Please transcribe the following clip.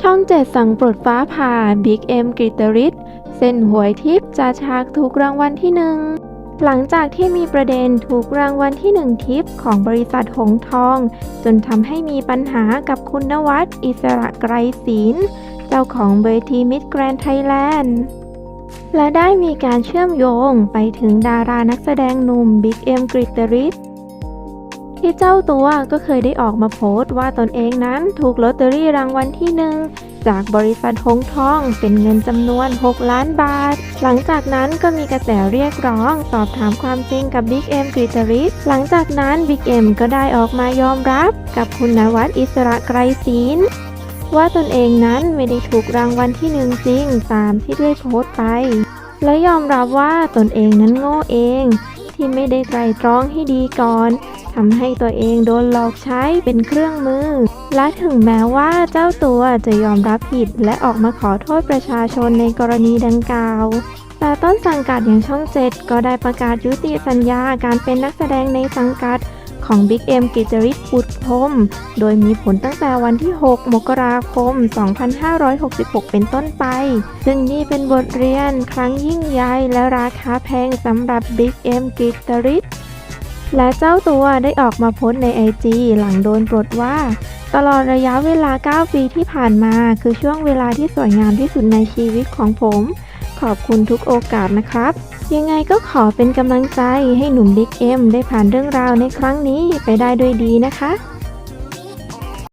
ช่องเจ็ดสั่งปรดฟ้าผ่าบิ๊กเอ็มกริตริศเส้นหวยทิพย์จ่าฉากถูกรางวัลที่หนึ่งหลังจากที่มีประเด็นถูกรางวัลที่หนึ่งทิปของบริษัทหงทอง จนทำให้มีปัญหากับคุณนวัดอิสระไกรศิลเจ้าของเวทีมิ s แกรนไทยแลนด์และได้มีการเชื่อมโยงไปถึงดารานักแสดงหนุ่มบิ๊กเอ็มกริตริศ ที่เจ้าตัวก็เคยได้ออกมาโพสต์ว่าตนเองนั้นถูกลอตเตอรี่รางวัลที่หนึ่งจากบริษัทหงทองเป็นเงินจำนวน 6 ล้านบาท หลังจากนั้นก็มีกระแสเรียกร้องสอบถามความจริงกับบิ๊กเอ็มกริตริศหลังจากนั้นบิ๊กเอ็มก็ได้ออกมายอมรับกับคุณนวัดอิสระไกรศิลว่าตนเองนั้นไม่ได้ถูกรางวัลที่หนึ่งจริงตามที่ได้โพสต์ไป และยอมรับว่าตนเองนั้นโง่เอง ที่ไม่ได้ไตรตรองให้ดีก่อนทำให้ตัวเองโดนหลอกใช้เป็นเครื่องมือ และถึงแม้ว่าเจ้าตัวจะยอมรับผิดและออกมาขอโทษประชาชนในกรณีดังกล่าว แต่ต้นสังกัดอย่างช่องเจ็ดก็ได้ประกาศยุติสัญญาการเป็นนักแสดงในสังกัด ของ Big M กิจริศปุตพรมโดยมีผลตั้งแต่วันที่ 6 มกราคม 2566 เป็นต้นไป ซึ่งนี่เป็นบทเรียนครั้งยิ่งใหญ่และราคาแพงสำหรับ Big M กิจริศและเจ้าตัวได้ออกมาโพสต์ใน IG หลังโดนปลดว่า ตลอดระยะเวลา 9 ปีที่ผ่านมา คือช่วงเวลาที่สวยงามที่สุดในชีวิตของผม ขอบคุณทุกโอกาสนะครับ ยังไงก็ขอเป็นกำลังใจให้หนุ่มบิ๊กเอ็มได้ผ่านเรื่องราวในครั้งนี้ไปได้ด้วยดีนะคะ